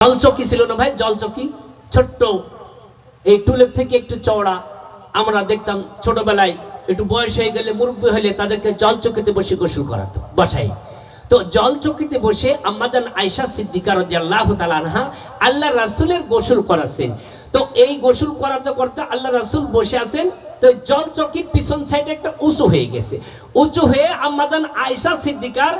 জলচকি ছিল না ভাই জলচকি ছোট্ট এই টুলের থেকে একটু চওড়া। আমরা দেখতাম ছোটবেলায় একটু বয়স হয়ে গেলে মুরব্বী হলে তাদেরকে জলচকিতে বসে গোসল করাতো, বসাই। তো জলচকিতে বসে আম্মাজান আয়সা সিদ্দিকার আনহা আল্লাহ রাসূলের গোসল করাছেন তো এই গোসল করাতে করতে আল্লাহ রাসূল বসে আছেন। তো জলচকির পিছন সাইডে একটা উঁচু হয়ে গেছে। উঁচু হয়ে আম্মাজান আয়সা সিদ্দিকার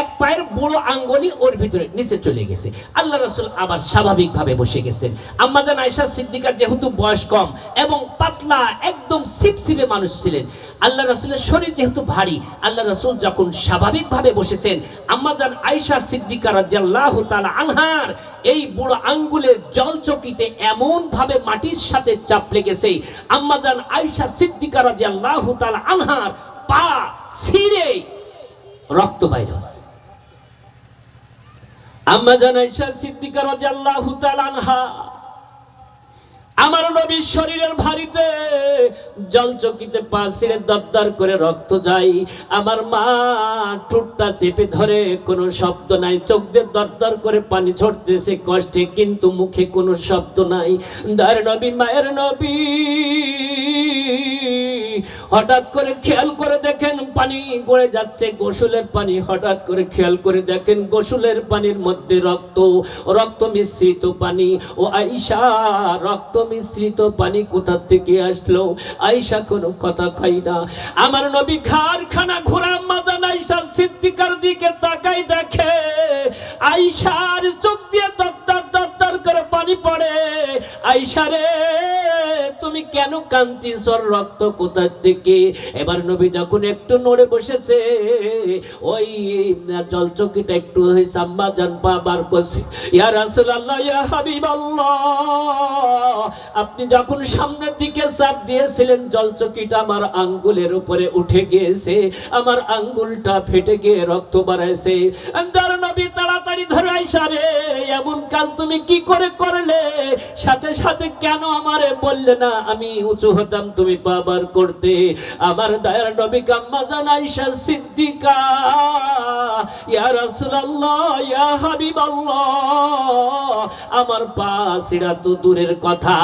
এক পায়ের বুড়ো আঙ্গুলি ওর ভিতরে নিচে চলে গেছে। আল্লাহ রসুল আবার স্বাভাবিকভাবে বসে গেছেন। আম্মাজান আয়সা সিদ্দিকার যেহেতু বয়স কম এবং পাতলা, একদম সিপসিপে মানুষ ছিলেন, আল্লাহ রসুলের শরীর যেহেতু ভারী, আল্লাহ রসুল যখন স্বাভাবিকভাবে বসেছেন আম্মাজান আয়সা সিদ্দিকা রাদিয়াল্লাহু তাআলা আনহার এই বুড়ো আঙ্গুলের জলচকিতে এমন ভাবে মাটির সাথে চাপ লেগেছে আম্মাজান আয়সা সিদ্দিকা রাদিয়াল্লাহু তাআলা আনহার পা ছিঁড়ে রক্ত বাইরে হচ্ছে আম্মা জানাইশা সিদ্দিকা আমার নবীর শরীরের ভারিতে জলচকিতে পা ছিঁড়ে দরদর করে রক্ত যায়। আমার মা ঠোঁটটা চেপে ধরে, কোনো শব্দ নাই। চোখ দিয়ে দরদর করে পানি ছড়তেছে, কষ্টে কিন্তু মুখে কোনো শব্দ নাই। দার নবী, মায়ের নবী হঠাৎ করে খেয়াল করে দেখেন পানি গড়ে যাচ্ছে, গোসলের পানি। হঠাৎ করে খেয়াল করে দেখেন গোসলের পানির মধ্যে রক্ত রক্ত মিশ্রিত পানি। ও আইসা রক্ত মিশ্রিত পানি কোথা থেকে আসলো? আইসা কোনো কথা খাই না। আমার নবী খারখানা ঘোরা মাজান আইসা সিদ্দিকার দিকে তাকাই দেখে আইসার চোখ দিয়ে দত্তর দত্তর করে পানি পড়ে। আইসা রে তুমি কেন কান্তিস ওর রক্ত কোথা থেকে? এবার নবী যখন একটু নড়ে বসেছে, ওই জলচকিটা একটু সাম্বা জান বার করছে। ইয়া রাসূলুল্লাহ, ইয়া হাবিবাল্লাহ, আপনি যখন সামনের দিকে চাপ দিয়েছিলেন, জলচকিটা আমার আঙ্গুলের উপরে উঠে গিয়েছে, আমার আঙ্গুলটা ফেটে গিয়ে রক্ত বাড়াইছে। নবী তাড়াতাড়ি ধরে আইসা রে, এমন কাজ তুমি কি করে করলে? সাথে সাথে কেন আমারে বললে না আমি উঁচু হতাম, তুমি বাবার করতে। আমার দয়ার নবী কাম্মা জানাইশা সিদ্দিকা, ইয়া রাসূলুল্লাহ, ইয়া হাবিবাল্লাহ। আমার পা ছিড়া তো দূরের কথা।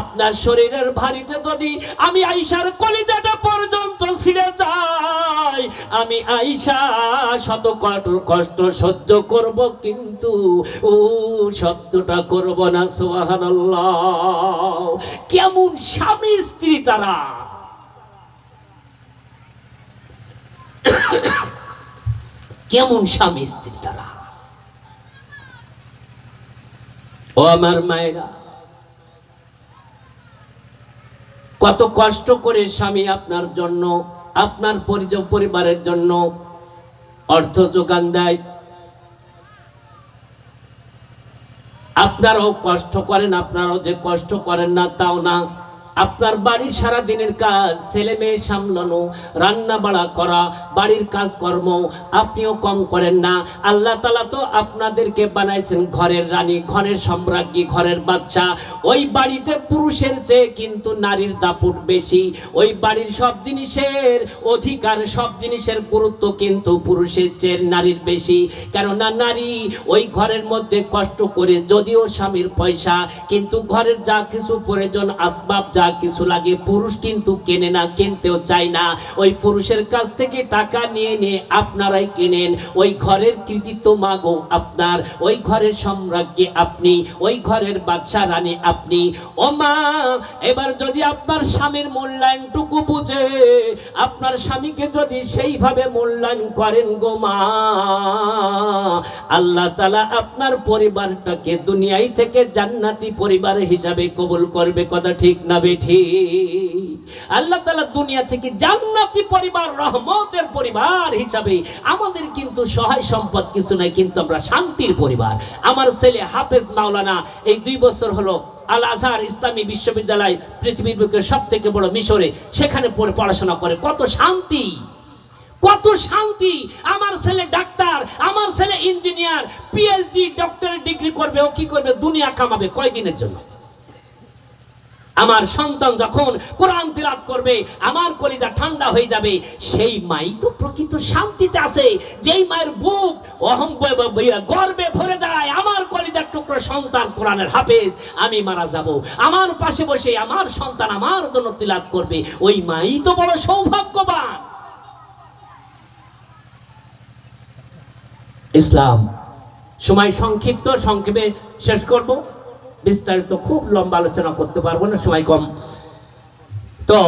আপনার শরীরের ভারিতে যদি আমি আইসার কলিজাটা পর্যন্ত ছিঁড়ে যাই, আমি আইসা শত কঠোর কষ্ট সহ্য করব কিন্তু, ও শব্দটা করব না, সুবহানাল্লাহ। কেমন স্বামী স্ত্রী তারা। কেমন স্বামী স্ত্রী তারা? ও আমার মায়েরা, কত কষ্ট করে স্বামী আপনার জন্য, আপনার পরিবারের জন্য অর্থ যোগান দেয়। আপনারাও কষ্ট করেন আপনারাও যে কষ্ট করেন না তাও না। আপনার বাড়ির সারা দিনের কাজ, ছেলে মেয়ে সামলানো, রান্না বাড়া করা, বাড়ির কাজকর্ম আপনিও কম করেন না। আল্লাহ তালা তো আপনাদেরকে বানাইছেন ঘরের রানী, ঘরের সম্রাজ্ঞী, ঘরের বাচ্চা। ওই বাড়িতে পুরুষের চেয়ে কিন্তু নারীর দাপুট বেশি। ওই বাড়ির সব জিনিসের অধিকার, সব জিনিসের গুরুত্ব কিন্তু পুরুষের চেয়ে নারীর বেশি। কেননা নারী ওই ঘরের মধ্যে কষ্ট করে যদিও স্বামীর পয়সা, কিন্তু ঘরের যা কিছু প্রয়োজন, আসবাব, যা কিছু লাগে, পুরুষ কিন্তু কেনে না, কিনতেও চায় না। ওই পুরুষের কাছ থেকে টাকা নিয়ে নিয়ে আপনারাই কেনেন। ওই ঘরের কৃতিত্ব মাগো আপনার, ওই ঘরের সম্রাজ্ঞী আপনি, ওই ঘরের বাদশা রানী আপনি। ও মা, এবার যদি আপনার স্বামীর মূল্যায়নটুকু বুঝে, আপনার স্বামীকে যদি সেইভাবে মূল্যায়ন করেন গো মা, আল্লাহ তালা আপনার পরিবারটাকে দুনিয়ায় থেকে জান্নাতি পরিবার হিসাবে কবুল করবে, কথা ঠিক না আল্লাহ তালা দুনিয়া থেকে জান্নাতি পরিবার, রহমতের পরিবার হিসাবে আমাদের কিন্তু সহায় সম্পদ কিছু নাই, কিন্তু আমরা শান্তির পরিবার। আমার ছেলে হাফেজ মাওলানা এই দুই বছর হলো আল আজহার ইসলামী বিশ্ববিদ্যালয় পৃথিবীর সব থেকে বড় মিশরে, সেখানে পড়ে পড়াশোনা করে। কত শান্তি! কত শান্তি! আমার ছেলে ডাক্তার, আমার ছেলে ইঞ্জিনিয়ার পিএইচডি ডক্টরেট ডিগ্রি করবে, ও কি করবে? দুনিয়া কামাবে কয়দিনের জন্য? আমার সন্তান যখন কোরআন তিলাত করবে, আমার কলিজা ঠান্ডা হয়ে যাবে, সেই মাই তো প্রকৃত শান্তিতে আছে। যেই মায়ের বুক অহং গর্বে ভরে যায়, আমার কলিজার টুকরো সন্তান কোরআনের হাফেজ, আমি মারা যাব। আমার পাশে বসে আমার সন্তান আমার জন্য তিলাত করবে, ওই মাই তো বড় সৌভাগ্যবান। ইসলাম, সময় সংক্ষিপ্ত, সংক্ষেপে শেষ করব। বিস্তারিত খুব লম্বা আলোচনা করতে পারব না, সময় কম। তো,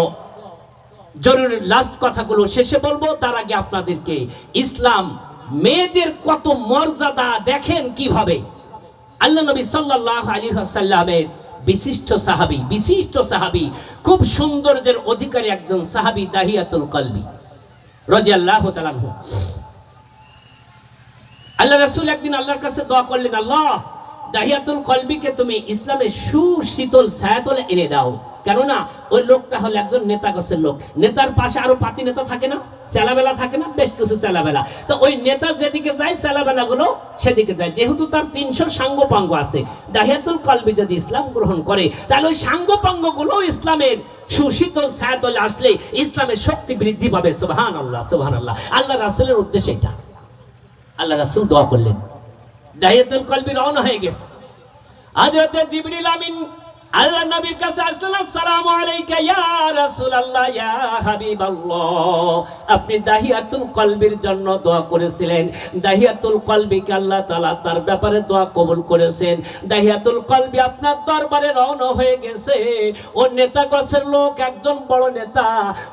জরুরি লাস্ট কথাগুলো শেষে বলব, তার আগে আপনাদেরকে, ইসলাম মেয়েদের কত মর্যাদা দেখেন কীভাবে? আল্লাহ নবী সাল্লাল্লাহু আলাইহি ওয়াসাল্লামের বিশিষ্ট সাহাবী বিশিষ্ট সাহাবী, খুব সৌন্দর্যের অধিকারী একজন সাহাবী দাহিয়াতুল কলবি, রাদিয়াল্লাহু তাআলা আল্লাহ রাসূল একদিন আল্লাহর কাছে দোয়া করলেন, আল্লাহ দাহিয়াতুল কলবিকে তুমি ইসলামের সুশীতল ছায়াতলে এনে দাও। কেননা ওই লোকটা হলো একজন নেতা গোছের লোক। নেতার পাশে আরও পাতি নেতা থাকে না? চেলাবেলা থাকে না? বেশ কিছু চেলাবেলা। তো ওই নেতা যেদিকে যায় চেলাবেলা গুলো সেদিকে যায়। যেহেতু তার তিনশো সাঙ্গপাঙ্গ আছে, দাহিয়াতুল কলবি যদি ইসলাম গ্রহণ করে, তাহলে ওই সাঙ্গপাঙ্গগুলো ইসলামের সুশীতল ছায়াতলে আসলে ইসলামের শক্তি বৃদ্ধি পাবে। সুবহান আল্লাহ সুবহান আল্লাহ আল্লাহ রাসুলের উদ্দেশ্য এটা। আল্লাহ রাসূল দোয়া করলেন। দাহিয়াতুল কলবি রওনা হয়ে গেছে। হযরত জিবরিল আমিন আল্লাহ নবীর কাছে আসলেন আসসালামু আলাইকা ইয়া রাসূলুল্লাহ, ইয়া হাবিবাল্লাহ। আপনি দাহিয়াতুল কলবির জন্য দোয়া করেছিলেন। দাহিয়াতুল কলবিকে আল্লাহ তাআলা তার ব্যাপারে দোয়া কবুল করেছেন। দাহিয়াতুল কলবি আপনার দরবারে রওনা হয়ে গেছে। ও নেতা গছের লোক, একজন বড় নেতা,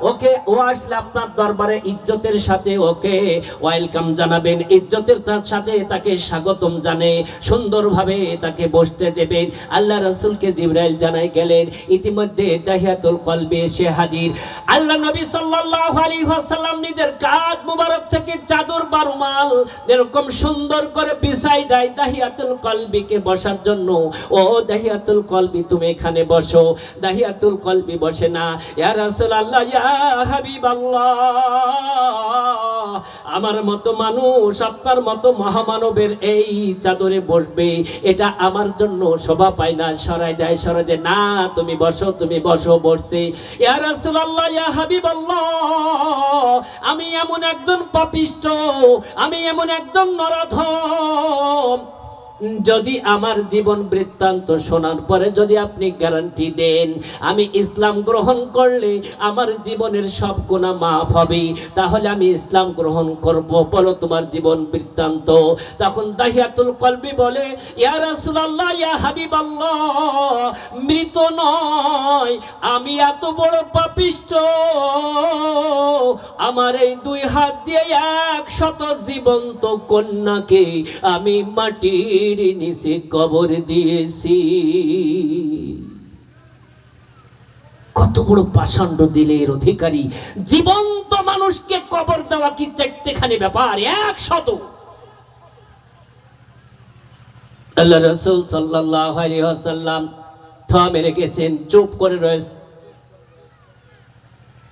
ওকে, ও আসলে আপনার দরবারে ইজ্জতের সাথে ওকে ওয়েলকাম জানাবেন। ইজ্জতের তার সাথে তাকে স্বাগতম জানে, সুন্দরভাবে তাকে বসতে দেবেন। আল্লাহ রাসূলকে জিবরাইল জানাই গেলেন, ইতিমধ্যে দাহিয়াতুল কলবে এসে হাজির। আল্লাহ নবী সাল্লাল্লাহু আলাইহি ওয়াসাল্লাম নিজের কাঁধ মুবারক থেকে চাদর বা রুমাল এরকম সুন্দর করে বিছাই দেয় দাহিয়াতুল কলবিকে বসার জন্য। ও দাহিয়াতুল কলবি, তুমি এখানে বসো। দাহিয়াতুল কলবি বসে না। ইয়া রাসূলুল্লাহ, ইয়া হাবিবাল্লাহ, আমার মতো মানুষ, আপনার মতো মহামানবের এই চাদরে বসবে। এটা আমার জন্য শোভা পায় না, সরাই দেয় দেয় না, তুমি বসো তুমি বসো, বসছি। ইয়া রাসূলুল্লাহ, ইয়া হাবিবাল্লাহ, আমি এমন একজন পাপিষ্ট, আমি এমন একজন নরাধম যদি আমার জীবন বৃত্তান্ত শোনার পরে যদি আপনি গ্যারান্টি দেন, আমি ইসলাম গ্রহণ করলে আমার জীবনের সব গুণা মাফ হবে। তাহলে আমি ইসলাম গ্রহণ করব, বলো তোমার জীবন বৃত্তান্ত। তখন দাহিয়াতুল কলবি বলে, ইয়া হাবিবাল্লাহ, মৃত নয়, আমি এত বড় পাপিষ্ট আমার এই দুই হাত দিয়ে এক শত জীবন্ত কন্যাকে আমি মাটির নিচে কবর দিয়েছি। কত বড় পাষাণ্ড দিলের অধিকারী। জীবন্ত মানুষকে কবর দেওয়া কি চারটেখানি ব্যাপার? এক শত। আল্লাহ রসুল সাল্লাহ আসাল্লাম থা মেরে গেছেন চুপ করে রয়েছে।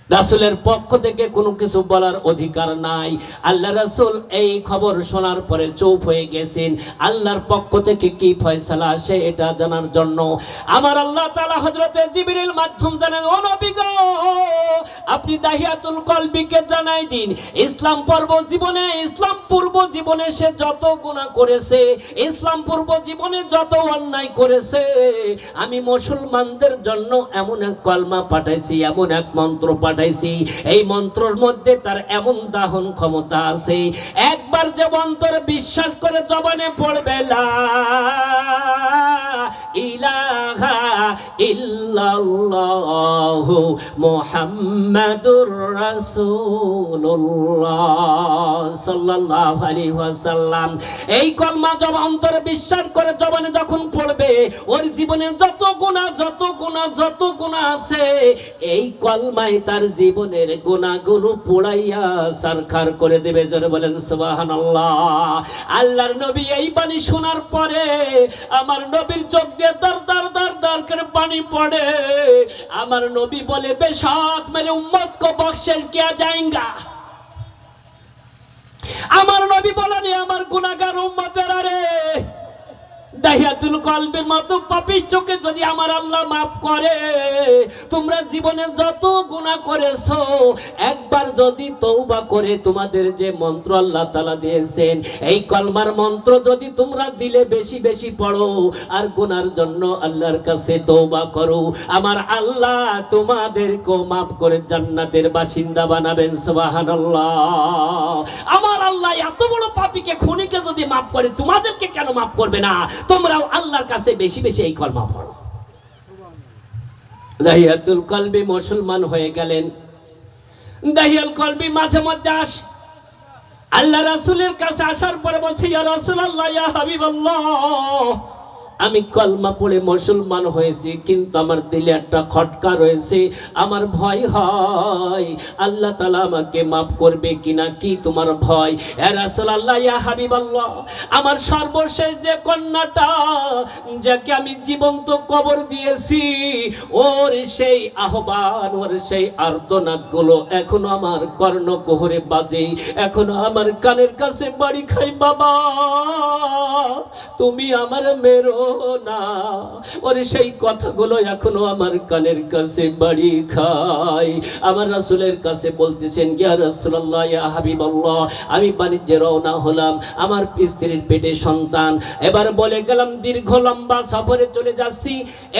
রাসুলের পক্ষ থেকে কোনো কিছু বলার অধিকার নাই। আল্লাহ রাসুল এই খবর শোনার পরে চুপ হয়ে গেছেন। আল্লাহর পক্ষ থেকে কি ফয়সালা আসে এটা জানার জন্য আমার আল্লাহ তালা হজরতে জিবিরিল মাধ্যম জানেন অনবিগ আপনি দাহিয়াতুল কলবিকে জানাই দিন। ইসলাম পর্ব জীবনে, ইসলাম পূর্ব জীবনে সে যত গুণা করেছে, ইসলাম পূর্ব জীবনে যত অন্যায় করেছে, আমি মুসলমানদের জন্য এমন এক কলমা পাঠাইছি, এমন এক মন্ত্র পাঠাইছি এই মন্ত্রর মধ্যে তার এমন দাহন ক্ষমতা আছে। একবার যে মন্ত্র বিশ্বাস করে জবানে পড়বে, লা ইলাহা এই কলমা জব অন্তরে বিশ্বাস করে জবানে যখন পড়বে, ওর জীবনে যত গুনাহ যত গুনাহ যত গুনাহ আছে, এই কলমায় তার জীবনের গুনাহগুলো পোড়াইয়া সারখার করে দেবে, জোরে বলেন আল্লাহর নবী এই বাণী শোনার পরে আমার নবীর চোখ দিয়ে দর দর দর দর করে পানি পড়ে। আমার নবী বলে, বেশাক মেরে উম্মত কো বক্সেল কিয়া যাएगा আমার নবী বলেনি দাহিয়াতুল কলবের মতো পাপিষ্ঠকে যদি আমার আল্লাহ মাফ করে, তোমরা জীবনে যত গুনাহ করেছ, একবার যদি তৌবা করে তোমাদের যে মন্ত্র আল্লাহ তাআলা দিয়েছেন, এই কলমার মন্ত্র যদি তোমরা দিলে বেশি বেশি পড়ো, আর গুনার জন্য আল্লাহর কাছে তৌবা করো। আমার আল্লাহ তোমাদেরকেও মাফ করে জান্নাতের বাসিন্দা বানাবেন, সুবহানাল্লাহ। আমার আল্লাহ এত বড় পাপীকে, খুনিকে যদি মাফ করে, তোমাদেরকে কেন মাফ করবে না? তোমরাও আল্লাহর কাছে বেশি বেশি এই কলমা পড়ো। দাহিয়াতুল কলবি মুসলমান হয়ে গেলেন। দাহিয়াল কলবি মাঝে মধ্যে আস। আল্লাহ রাসূলের কাছে আসার পরে বলছে, ইয়া রাসূলুল্লাহ, ইয়া হাবিবাল্লাহ। আমি কলমা পড়ে মুসলমান হয়েছি, কিন্তু আমার দিলে একটা খটকা রয়েছে। আমার ভয় হয়, আল্লাহ তালা আমাকে মাফ করবে কিনা, কি তোমার ভয়? রাসূলুল্লাহ, ইয়া হাবিবাল্লাহ, আমার সর্বশেষ যে কন্যাটা, যাকে আমি জীবন্ত কবর দিয়েছি, ওর সেই আহ্বান, ওর সেই আর্তনাদগুলো এখনও আমার কর্ণকোহরে বাজে। এখনও আমার কানের কাছে বাড়ি খাই বাবা, তুমি আমার মেরো। না। ওর সেই কথাগুলো এখনও আমার কানের কাছে বাড়ি খাই আমার রাসূলের কাছে বলতেছেন, ইয়া রাসূলুল্লাহ, ইয়া হাবিবাল্লাহ, আমি বাণিজ্যে রওনা হলাম, আমার স্ত্রীর পেটে সন্তান। এবার বলে গেলাম, দীর্ঘ লম্বা সফরে চলে যাচ্ছি।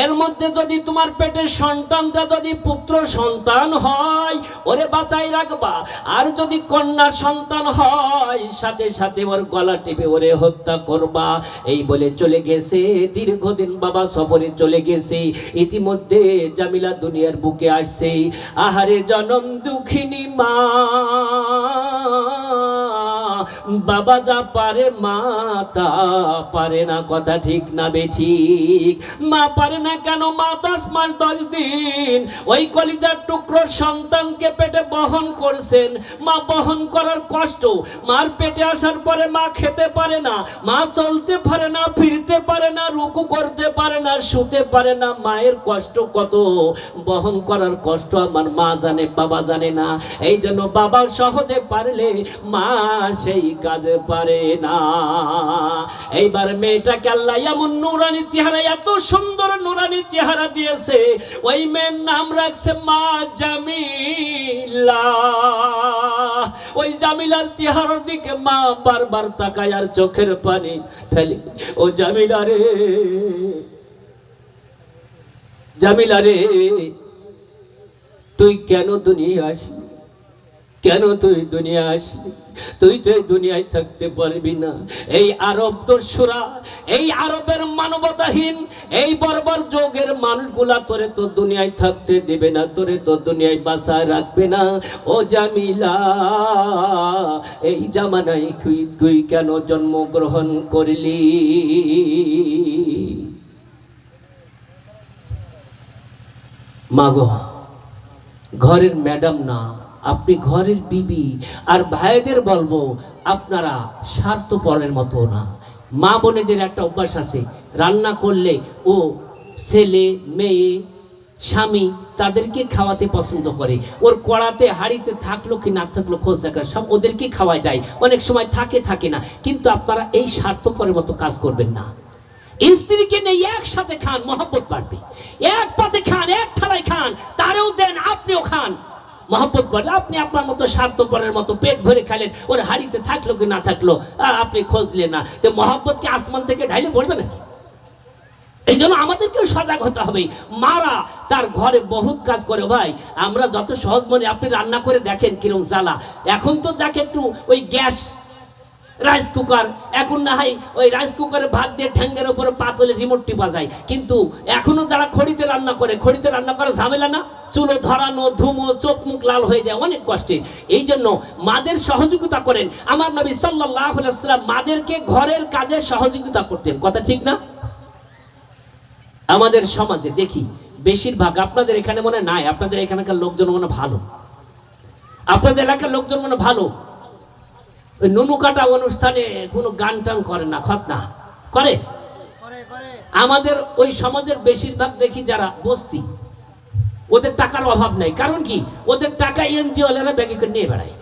এর মধ্যে যদি তোমার পেটের সন্তানটা যদি পুত্র সন্তান হয়, ওরে বাঁচাই রাখবা। আর যদি কন্যা সন্তান হয়, সাথে সাথে ওর গলা টিপে ওরে হত্যা করবা। এই বলে চলে গেছে। দীর্ঘদিন বাবা সফরে চলে গেছে। ইতিমধ্যে জামিলা দুনিয়ার বুকে আসছে। আহারে জনম দুঃখিনী মা। বাবা যা পারে, মা তা পারে না। কথা ঠিক না বে ঠিক। মা পারে না কেন? মা দশ মাস, দশ দিন ওই কলিজার টুকরো সন্তানকে পেটে বহন করছেন। মা বহন করার কষ্ট, মার পেটে আসার পরে মা খেতে পারে না। মা চলতে পারে না, ফিরতে পারে না, রুকু করতে পারে না, শুতে পারে না। মায়ের কষ্ট কত? বহন করার কষ্ট আমার মা জানে, বাবা জানে না। এই জন্য বাবা সহজে পারলে মা সেই কাজে পারে না। এইবার মেয়েটাকে আল্লাহ এমন নুরানি চেহারা, এত সুন্দর নুরানি চেহারা দিয়েছে। ওই মেয়ের নাম রাখছে মা জামিলা। ওই জামিলার চেহারার দিকে মা বারবার তাকায় আর চোখের পানি ফেলে। ও জামিলা রে জামিলা রে, তুই কেন দুনিয়া আসলি? কেন তুই দুনিয়া আসলি? তুই তো এই দুনিয়ায় থাকতে পারবি না। এই আরব দস্যুরা, এই আরবের মানবতাহীন, এই বর্বর যোগের মানুষগুলা তোরে তো দুনিয়ায় থাকতে দেবে না, তোরে তো দুনিয়ায় বাসায় রাখবে না। ও জামিলা, এই জামানায় তুই তুই কেন জন্মগ্রহণ করলি? মাগো, ঘরের ম্যাডাম না। আপনি ঘরের বিবি, আর ভাইদের বলব, আপনারা স্বার্থপরের মতো না। মা বোনেদের একটা অভ্যাস আছে, রান্না করলে ও ছেলে, মেয়ে, স্বামী তাদেরকে খাওয়াতে পছন্দ করে। ওর কড়াতে, হাড়িতে থাকল কি না থাকল খোঁজ দেখা, সব ওদেরকে খাওয়াই দেয়। অনেক সময় থাকে থাকে না, কিন্তু আপনারা এই স্বার্থপরের মতো কাজ করবেন না। স্ত্রীকে নিয়ে একসাথে খান, মহব্বত বাড়বে। এক পাতে খান, এক থালায় খান, তারেও দেন, আপনিও খান। মহব্বত বলে, আপনি আপনার মতো স্বার্থপরের মতো পেট ভরে খেলেন ওর হাড়িতে থাকল কি না থাকল? আপনি খোঁজ দিলেন না। তো মহব্বতকে আসমান থেকে ঢাইলে পড়বে নাকি? এই জন্য আমাদেরকেও সজাগ হতে হবে। মারা তার ঘরে বহুত কাজ করে, ভাই, আমরা যত সহজ মনে আপনি রান্না করে দেখেন কিরম জ্বালা। এখন তো যাকে একটু ওই গ্যাস রাইস কুকার এখন না হয় ওই রাইস কুকারে ভাত দিয়ে ঠ্যাঙ্গের উপরে পাতলে রিমোট টিপা যায় কিন্তু এখনও যারা খড়িতে রান্না করে, খড়িতে রান্না করা ঝামেলা না? চুলো ধরানো, ধুমো, চোখ মুখ লাল হয়ে যায়, অনেক কষ্টে এই জন্য মাদের সহযোগিতা করেন। আমার নবী সাল্লাহ সাল্লাম মাদেরকে ঘরের কাজে সহযোগিতা করতেন। কথা ঠিক না? আমাদের সমাজে দেখি, বেশিরভাগ আপনাদের এখানে মনে নাই, আপনাদের এখানকার লোকজন মনে ভালো। আপনাদের এলাকার লোকজন মনে ভালো। ওই নুনু কাটা অনুষ্ঠানে কোনো গান টান করে না খতনা করে? আমাদের ওই সমাজের বেশিরভাগ দেখি যারা বস্তি ওদের টাকার অভাব নাই। কারণ কি? ওদের টাকা এনজিও ওয়ালারা ব্যাগে করে নিয়ে বেড়ায়।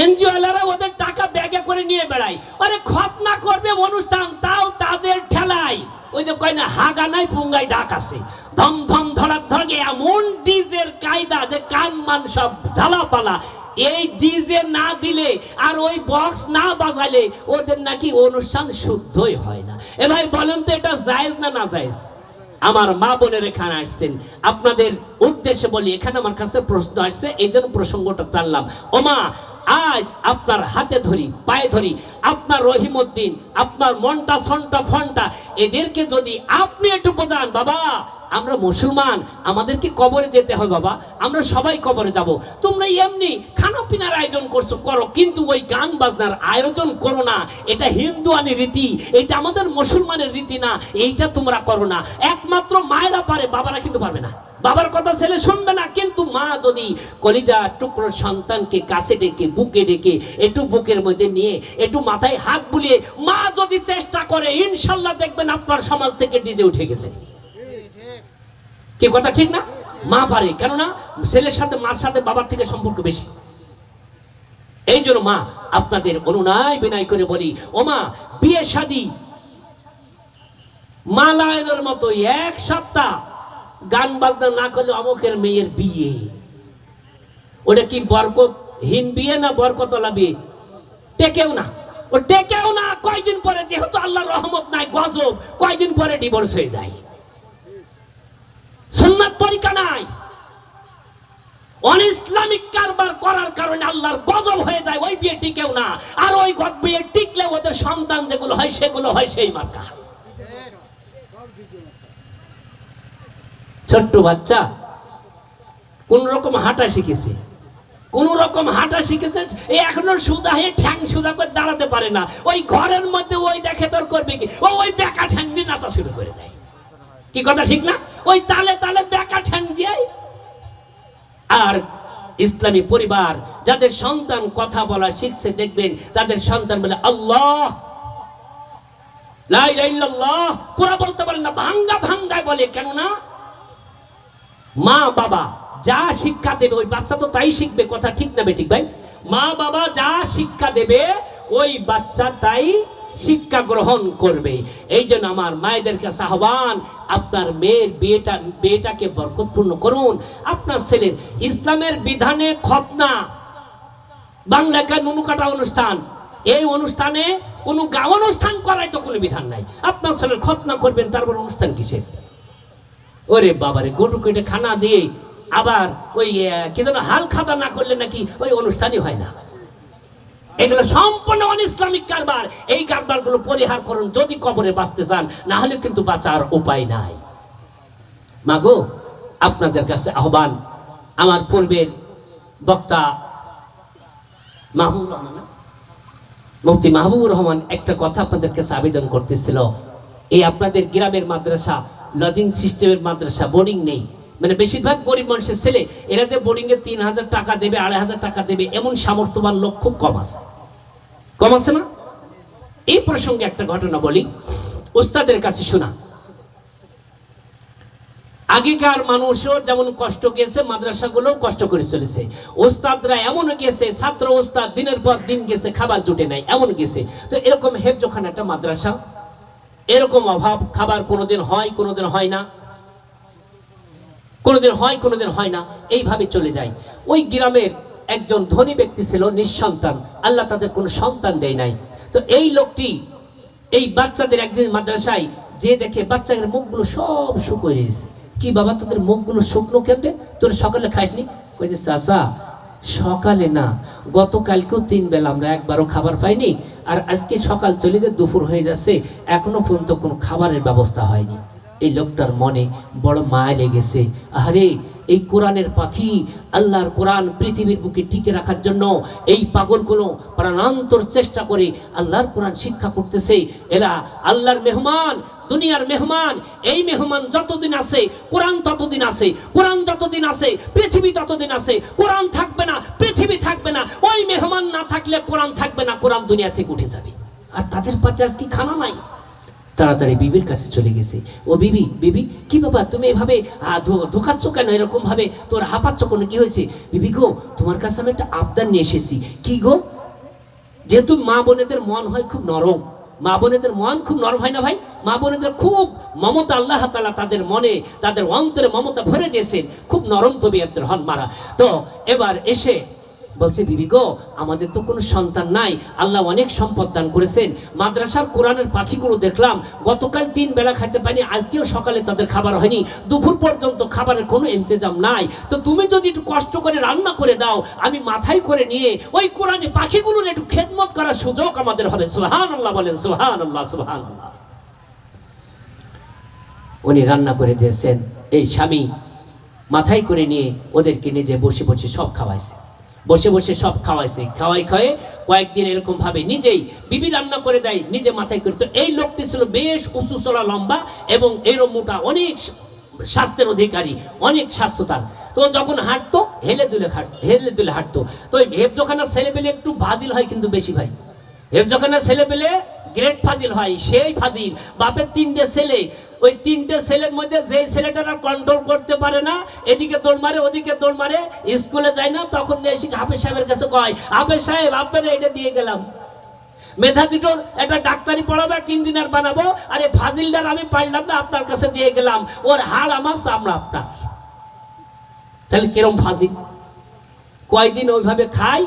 এনজিওলারা ওদের টাকা ব্যাগে করে নিয়ে বেড়ায়। আরে খতনা করবে অনুষ্ঠান তাও তাদের ঠেলায়। ওই যে কয় না হাগা নাই পুঙ্গাই ডাক আছে। ধম ধম ধড়াক ধরে এমন ডিজের কায়দা যে কান মান সব ঝালাপালা। এই ডিজে না দিলে আর ওই বক্স না বাজালে ওদের নাকি অনুষ্ঠান শুদ্ধই হয় না। এ ভাই বলেন তো এটা জায়েজ না না জায়েজ? আমার মা বোনের এখানে আসছেন। আপনাদের উদ্দেশ্যে বলি, এখানে আমার কাছে প্রশ্ন আসছে, এই জন্য প্রসঙ্গটা টানলাম। ওমা, আজ আপনার হাতে ধরি, পায়ে ধরি, আপনার রহিমউদ্দিন, আপনার মনটা, সনটা, ফনটা, এদেরকে যদি আপনি একটু বোঝান, বাবা আমরা মুসলমান, আমাদেরকে কবরে যেতে হয় বাবা, আমরা সবাই কবরে যাব। তোমরা এমনি খানা পিনার আয়োজন করছ, করো, কিন্তু ওই গান বাজনার আয়োজন করো না। এটা হিন্দুয়ানি রীতি, এটা আমাদের মুসলমানের রীতি না, এইটা তোমরা করো না। একমাত্র মায়েরা পারে, বাবারা কিন্তু পারবে না। বাবার কথা ছেলে শুনবে না, কিন্তু মা যদি কলিজা টুকরো সন্তানকে কাছে ডেকে, বুকে ডেকে, একটু বুকের মধ্যে নিয়ে, একটু মাথায় হাত বুলিয়ে, মা যদি চেষ্টা করে, ইনশাল্লাহ দেখবেন আপনার সমাজ থেকে ডিজে উঠে গেছে। কি কথা ঠিক না? মা পারে। কেননা ছেলের সাথে, মার সাথে বাবার থেকে সম্পর্ক বেশি। এই জন্য মা, আপনাদের অনুনয় বিনয় করে বলি, ও মা, বিয়ে শাদী মালায়নের মতো এক সপ্তাহ গান বাজনা না করলে অমুকের মেয়ের বিয়ে। ওটা কি বরকতহীন বিয়ে না বরকতলা বিয়ে? টেকেও না। ও টেকেও না। কয়দিন পরে, যেহেতু আল্লাহর রহমত নাই, গজব। কয়দিন পরে ডিভোর্স হয়ে যায়। সুন্নাত তরিকা নাই। অনইসলামিক কারবার করার কারণে আল্লাহর গজব হয়ে যায়, ওই বিয়ে টিকেও না। আর ওই গদ বিয়ে টিকলে ওদের সন্তান যেগুলো হয়, সেগুলো হয় সেই মার্কা। ছোট্ট বাচ্চা, কোন রকম হাঁটা শিখেছে। কোন রকম হাঁটা শিখেছে এখনও সুদা হয়ে ঠ্যাং সুদা করে দাঁড়াতে পারে না। ওই ঘরের মধ্যে ওই দেখে তোর করবে কি? ও ওই বেকা ঠ্যাং দিয়ে নাচা শুরু করে দেয়। কি কথা ঠিক না? ওই তালে তালে বেকা ঠ্যাং দিয়ে আর ইসলামী পরিবার, যাদের সন্তান কথা বলা শিখছে, দেখবেন তাদের সন্তান বলে, আল্লাহ! পুরা বলতে পারেন না, ভাঙ্গা ভাঙ্গায় বলে, কেননা মা বাবা যা শিক্ষা দেবে, ওই বাচ্চা তো তাই শিখবে, কথা ঠিক না বেঠিক ভাই? মা বাবা যা শিক্ষা দেবে, ওই বাচ্চা তাই শিক্ষা গ্রহণ করবে। এই জন্য আমার মায়েদের কাছে আহ্বান, আপনার মেয়ের বিয়েটা, বিয়েটাকে বরকতপূর্ণ করুন। আপনার ছেলের ইসলামের বিধানে খতনা। বাংলাকা নুনু কাটা অনুষ্ঠান। এই অনুষ্ঠানে কোনো গা অনুষ্ঠান করাই তো কোনো বিধান নাই। আপনার ছেলের খতনা করবেন, তারপর অনুষ্ঠান কিসের? ওরে বাবারে, গরু কেটে খানা দিয়ে আবার ওই কি যেন হাল খাতা না করলে নাকি ওই অনুষ্ঠানই হয় না। এগুলো সম্পূর্ণ অনিসলামিক কারবার। এই কারবারগুলো পরিহার করুন, যদি কবরে বাঁচতে চান না হলে কিন্তু বাঁচার উপায় নাই। মাগো, আপনাদের কাছে আহ্বান, আমার পূর্বের বক্তা মাহবুব রহমান? মুফতি মাহবুবুর রহমান একটা কথা আপনাদের কাছে আবেদন করতেছিল। এই আপনাদের গ্রামের মাদ্রাসা লজিং সিস্টেমের মাদ্রাসা বোর্ডিং নেই। মানে বেশিরভাগ গরিব মানুষের ছেলে, এরা যে বোর্ডিংয়ে তিন হাজার টাকা দেবে, আড়াই হাজার টাকা দেবে, এমন সামর্থ্যবান লোক খুব কম আছে। কম আছে না? এই প্রসঙ্গে একটা ঘটনা বলি, উস্তাদের কাছে শোনা। আগেকার মানুষও যেমন কষ্ট গেছে, মাদ্রাসাগুলোও কষ্ট করে চলেছে। ওস্তাদরা এমনও গেছে, ছাত্র ওস্তাদ দিনের পর দিন গেছে, খাবার জুটে নাই, এমন গেছে। তো এরকম হেফজোখান একটা মাদ্রাসা, এরকম অভাব, খাবার কোনোদিন হয় কোনোদিন হয় না। কোনোদিন হয় কোনোদিন হয় না, এইভাবে চলে যায়। ওই গ্রামের একজন ধনী ব্যক্তি ছিল, নিঃসন্তান। আল্লাহ তাদের কোনো সন্তান দেয় নাই। তো এই লোকটি, এই বাচ্চাদের একদিন মাদ্রাসায় যে দেখে বাচ্চাদের মুখগুলো সব শুকিয়ে গেছে। কি বাবা, তোদের মুখগুলো শুকনো কেন রে? তোর সকালে খাইসনি? কইছে, চাচা, সকালে না। গতকালকেও তিন বেলা আমরা একবারও খাবার পাইনি আর আজকে সকাল চলে যে দুপুর হয়ে যাচ্ছে, এখনও পর্যন্ত কোনো খাবারের ব্যবস্থা হয়নি। এই লোকটার মনে বড় মায়া লেগেছে। আরে এই কোরআনের পাখি আল্লাহর কোরআন পৃথিবীর বুকে টিকে রাখার জন্য এই পাগলগুলো প্রাণান্তর চেষ্টা করে আল্লাহর কোরআন শিক্ষা করতেছে। এরা আল্লাহর মেহমান, দুনিয়ার মেহমান, এই মেহমান যতদিন আছে, কোরআন ততদিন আছে, কোরআন যতদিন আছে, পৃথিবী ততদিন আছে, কোরআন থাকবে না, পৃথিবী থাকবে না, ওই মেহমান না থাকলে কোরআন থাকবে না, কোরআন দুনিয়া থেকে উঠে যাবে। আর তাদের পাতে আজকে খানা নাই। তাড়াতাড়ি বিবির কাছে চলে গেছে। ও বিবি বিবি, কি বাবা তুমি এভাবে ধোকাচ্ছ কেন? এরকম ভাবে তোর হাঁপাচ্ছ কোনো? কি হয়েছে? বিবি গো, তোমার কাছে আমি একটা আবদার নিয়ে এসেছি। কি গো? যেহেতু মা বোনেদের মন হয় খুব নরম। মা বোনেদের মন খুব নরম হয় না ভাই? মা বোনেদের খুব মমতা, আল্লাহ তালা তাদের মনে, তাদের অন্তরে মমতা ভরে দিয়েছেন। খুব নরম তবিয়তের হন মারা। তো এবার এসে বলছে, বিবি গো, আমাদের তো কোনো সন্তান নাই। আল্লাহ অনেক সম্পদ দান করেছেন। মাদ্রাসার কোরআনের পাখিগুলো দেখলাম, গতকাল তিন বেলা খাইতে পারিনি, আজকেও সকালে তাদের খাবার হয়নি। দুপুর পর্যন্ত খাবারের কোনো ইন্তজাম নাই। তো তুমি যদি একটু কষ্ট করে রান্না করে দাও, আমি মাথায় করে নিয়ে ওই কোরআনে পাখিগুলোর একটু খেদমত করার সুযোগ আমাদের হবে। সুহান আল্লাহ বলেন সুহান আল্লাহ সুহান উনি রান্না করে দিয়েছেন। এই স্বামী মাথায় করে নিয়ে ওদেরকে নিজে বসে বসে সব খাওয়াইছে। বসে বসে সব খাওয়াইছে। খাওয়াই খাওয়াই কয়েকদিন এরকম ভাবে নিজেই বিবি রান্না করে দেয়, নিজে মাথায় করতো এই লোকটি ছিল বেশ উঁচু চলা লম্বা এবং এরও মোটা, অনেক স্বাস্থ্যের অধিকারী, অনেক স্বাস্থ্য তার তো যখন হাঁটতো, হেলে দুলে হেলে দুলে হাঁটতো। তো এই হেফজোখানা ছেলে পেলে একটু ভাজিল হয় কিন্তু বেশি ভাই। হেফজোখানা ছেলে পেলে গ্রেট ফাজিল হয়, সেই ফাজিল। বাপের তিনটে ছেলে, ওই তিনটে ছেলের মধ্যে যে ছেলেটারা কন্ট্রোল করতে পারে না, এদিকে দৌড় মারে, ওদিকে দৌড় মারে, স্কুলে যায় না, তখন এসে হাফেজ সাহেবের কাছে কয়, হাফেজ সাহেব, আপনারা এটা দিয়ে গেলাম। মেধা দুটো একটা ডাক্তারি পড়াবো একটা ইঞ্জিনিয়ার বানাবো, আরে ফাজিলদার আমি পারলাম না, আপনার কাছে দিয়ে গেলাম। ওর হাল আমার, চামড়া আপনার। তাহলে কিরম ফাজিল? কয়দিন ওইভাবে খায়,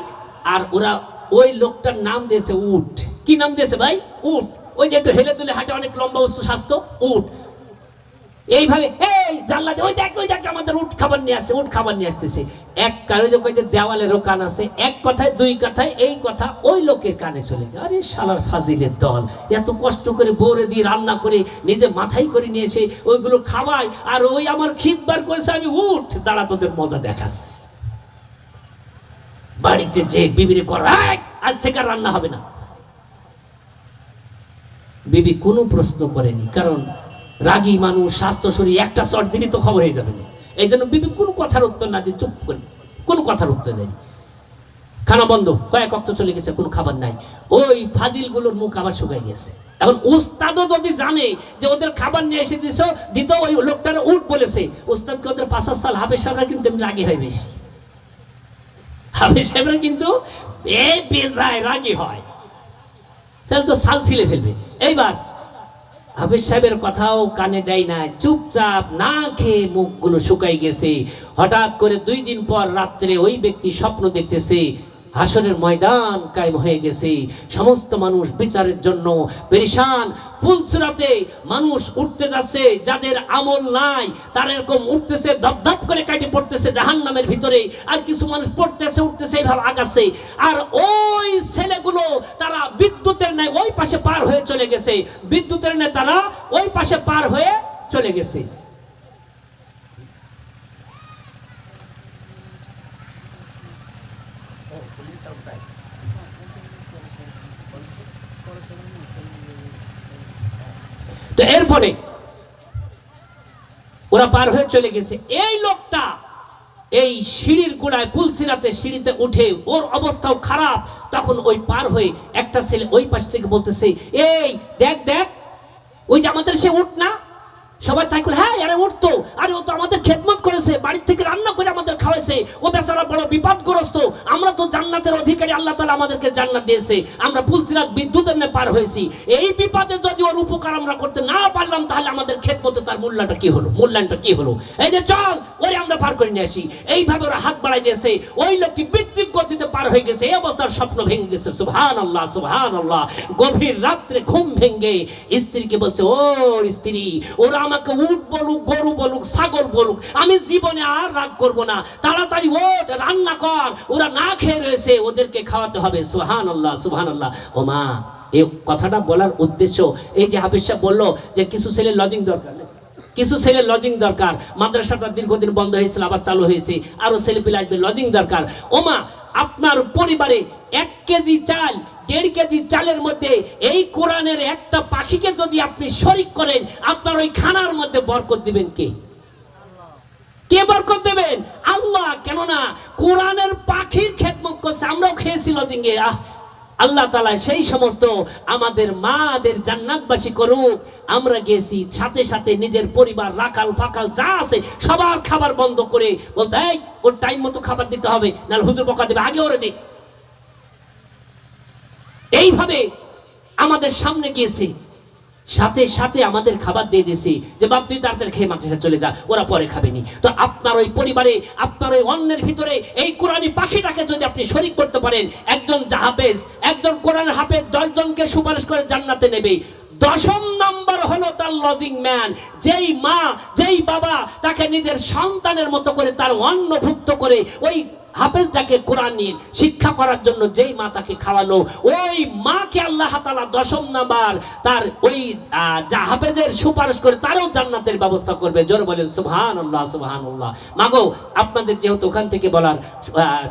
আর ওরা ওই লোকটার নাম দিয়েছে উট। কি নাম দিয়েছে ভাই? উট। ওই যে একটু হেলে দুলে হাঁটে অনেক লম্বা, উচ্চ স্বাস্থ্য, উট। এইভাবে, এই জানলা ওই দেখ ওই দেখ, আমাদের উট খাবার নিয়ে আসছে, উট খাবার নিয়ে আসতেছে। এক কারও যে কই যে দেওয়ালেরও কান আছে, এক কথায়, দুই কথায়, এই কথা ওই লোকের কানে চলে গেল। আরে শালার ফাজিলের দল, এত কষ্ট করে বোরে দিয়ে রান্না করে নিজে মাথায় করে নিয়ে এসে ওইগুলো খাওয়ায়, আর ওই আমার খিদ বার করেছে, আমি উঠ, দাঁড়া, তোদের মজা দেখাচ্ছে। বাড়িতে যে বিবিরে কর "এই, আজ থেকে রান্না হবে না। বিবি কোনো প্রশ্ন করেনি কারণ রাগী মানুষ স্বাস্থ্য শরীর একটা শট দিলে তো খবর হয়ে যাবে না। এই জন্য বিবি কোনো কথার উত্তর না দিয়ে চুপ করে কোনো কথার উত্তর দেয়নি। খানা বন্ধ কয়েক অক্ত চলে গেছে কোনো খাবার নাই। ওই ফাজিলগুলোর মুখ আবার শুকাই গেছে। এখন উস্তাদও যদি জানে যে ওদের খাবার নিয়ে এসে দিছ দিত ওই লোকটার উঠ বলেছে। উস্তাদকে ওদের পাঁচ সাল হাফেজ সাহেবরা কিন্তু রাগি হয় বেশি। হাফেজ সাহেবরা কিন্তু এ বেজায় রাগি হয়। তাহলে তো সাল ছিলে ফেলবে। এইবার হাফিজ সাহেবের কথাও কানে দেয় না, চুপচাপ না খেয়ে মুখগুলো শুকাই গেছে। হঠাৎ করে দুই দিন পর রাত্রে ওই ব্যক্তি স্বপ্ন দেখতেছে হাসরের ময়দান কায়েম হয়ে গেছে। সমস্ত মানুষ বিচারের জন্য পেরেশান। ফুলসুরাতে মানুষ উঠতে যাচ্ছে, যাদের আমল নাই, তারা এরকম উঠতেছে, ধপধপ করে কাটে পড়তেছে জাহান নামের ভিতরে। আর কিছু মানুষ পড়তেছে, উঠতেছে, এইভাবে আগাচ্ছে। আর ওই ছেলেগুলো তারা বিদ্যুতের ন্যায় ওই পাশে পার হয়ে চলে গেছে। বিদ্যুতের ন্যায় তারা ওই পাশে পার হয়ে চলে গেছে। তো এরপরে ওরা পার হয়ে চলে গেছে। এই লোকটা এই সিঁড়ির গোড়ায়, পুলসিরাতে সিঁড়িতে উঠে ওর অবস্থাও খারাপ। তখন ওই পার হয়ে একটা ছেলে ওই পাশ থেকে বলতেছে, এই দেখ দেখ, ওই যে আমাদের সে উঠ না সবাই তাই করে হ্যাঁ আরে উঠতো আরে, ও তো আমাদের খেদমত করেছে বাড়ির থেকে রান্না করে আমাদের খাওয়াইছে। ও বেচারা বড় বিপদগ্রস্ত। আমরা তো জান্নাতের অধিকারী, আল্লাহ তালা আমাদেরকে জান্নাত দিয়েছে। আমরা পুলসিরাত বিদ্যুতের নে পার হয়েছি। এই বিপদে যদি ওর উপকার আমরা করতে না পারলাম, তাহলে আমাদের খেদমতে তার মূল্যটা কি হলো? মূল্যায়নটা কি হলো? এই যে চল, ওরে আমরা পার করে নিয়ে আসি। এইভাবে ওরা হাত বাড়াই দিয়েছে। ওই লোকটি বিদ্যুৎ গতিতে পার হয়ে গেছে। এই অবস্থার স্বপ্ন ভেঙে গেছে। সুবহান আল্লাহ সুবহান আল্লাহ গভীর রাত্রে ঘুম ভেঙে স্ত্রীকে বলছে ও স্ত্রী, ওরা আমাকে উট বলুক, গরু বলুক, ছাগল বলুক, আমি জীবনে আর রাগ করব না। তাড়াতাড়ি ওঠ, রান্না কর। ওরা না খেয়ে রয়েছে, ওদেরকে খাওয়াতে হবে। সুহান আল্লাহ সুহান আল্লাহ ও মা এই কথাটা বলার উদ্দেশ্য, এই যে হাফিজ সাহেব বলল যে কিছু ছেলে লজিং দরকার কিছু ছেলে লজিং দরকার। মাদ্রাসাটা দীর্ঘদিন বন্ধ হয়েছিল, আবার চালু হয়েছে। আরও ছেলে পেলে আসবে লজিং দরকার। ওমা, আপনার পরিবারে এক কেজি চাল দেড় কেজি চালের মধ্যে এই কোরআনের একটা পাখিকে যদি আপনি শরিক করেন, আপনার ওই খানার মধ্যে বরকত দিবেন কে? কে বরকত দেবেন? আল্লাহ। কেননা কোরআনের পাখির খেদমত করছে, আমরাও খেয়েছি লজিংয়ে আহ, আল্লাহ তালা সেই সমস্ত আমাদের মাদের জান্নাতবাসী করুক। আমরা গেছি, সাথে সাথে নিজের পরিবার, রাখাল, ফাকাল, যা আছে, সবার খাবার বন্ধ করে বলতে, এই, ওর টাইম মতো খাবার দিতে হবে। নাহলে হুজুর বকা দেবে, আগে ওরে দে। এইভাবে আমাদের সামনে গিয়েছে। সাথে সাথে আমাদের খাবার দিয়ে দিয়েছি যে, বাপ, তুই তাড়াতাড়ি খেয়ে মাদ্রাসা চলে যা, ওরা পরে খাবেনি। তো আপনার ওই পরিবারে, আপনার ওই অন্যের ভিতরে এই কোরআনি পাখিটাকে যদি আপনি শরিক করতে পারেন, একজন হাফেজ একজন কোরআন হাফেজ দশজনকে সুপারিশ করে জান্নাতে নেবে। দশম নাম্বার হলো তার লজিং ম্যান। যেই মা, যেই বাবা তাকে নিজের সন্তানের মতো করে তার অন্নভুক্ত করে ওই হাফেজটাকে কোরআন নিয়ে শিক্ষা করার জন্য যেই মা তাকে খাওয়ালো, ওই মাকে আল্লাহ তাআলা দশম নাম্বার তার ওই যা হাফেজের সুপারিশ করে তারও জান্নাতের ব্যবস্থা করবে। জোর বলেন সুবহান আল্লাহ সুবহান আল্লাহ মাগো, আপনাদের যেহেতু ওখান থেকে বলার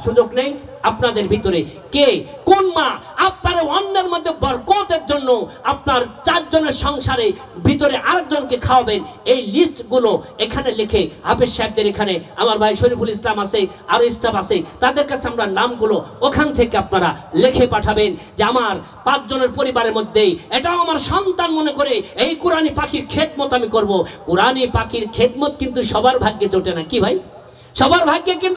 সুযোগ নেই, আপনাদের ভিতরে কে, কোন মা? আপনার অন্যের মধ্যে বরকতের জন্য আপনার চারজনের সংসারে ভিতরে আরেকজনকে খাওয়াবেন। এই লিস্টগুলো এখানে লিখে হাফেজ সাহেবদের এখানে, আমার ভাই শরীফুল ইসলাম আছে আরও স্টাফ আছে, তাদের কাছে আমরা নামগুলো ওখান থেকে আপনারা লিখে পাঠাবেন যে আমার পাঁচজনের পরিবারের মধ্যেই এটাও আমার সন্তান মনে করে, এই কোরআনি পাখির খেদমত আমি করব। কোরআনি পাখির খেদমত কিন্তু সবার ভাগ্যে জোটে না, কি ভাই? সবার ভাগ্যে কিন্তু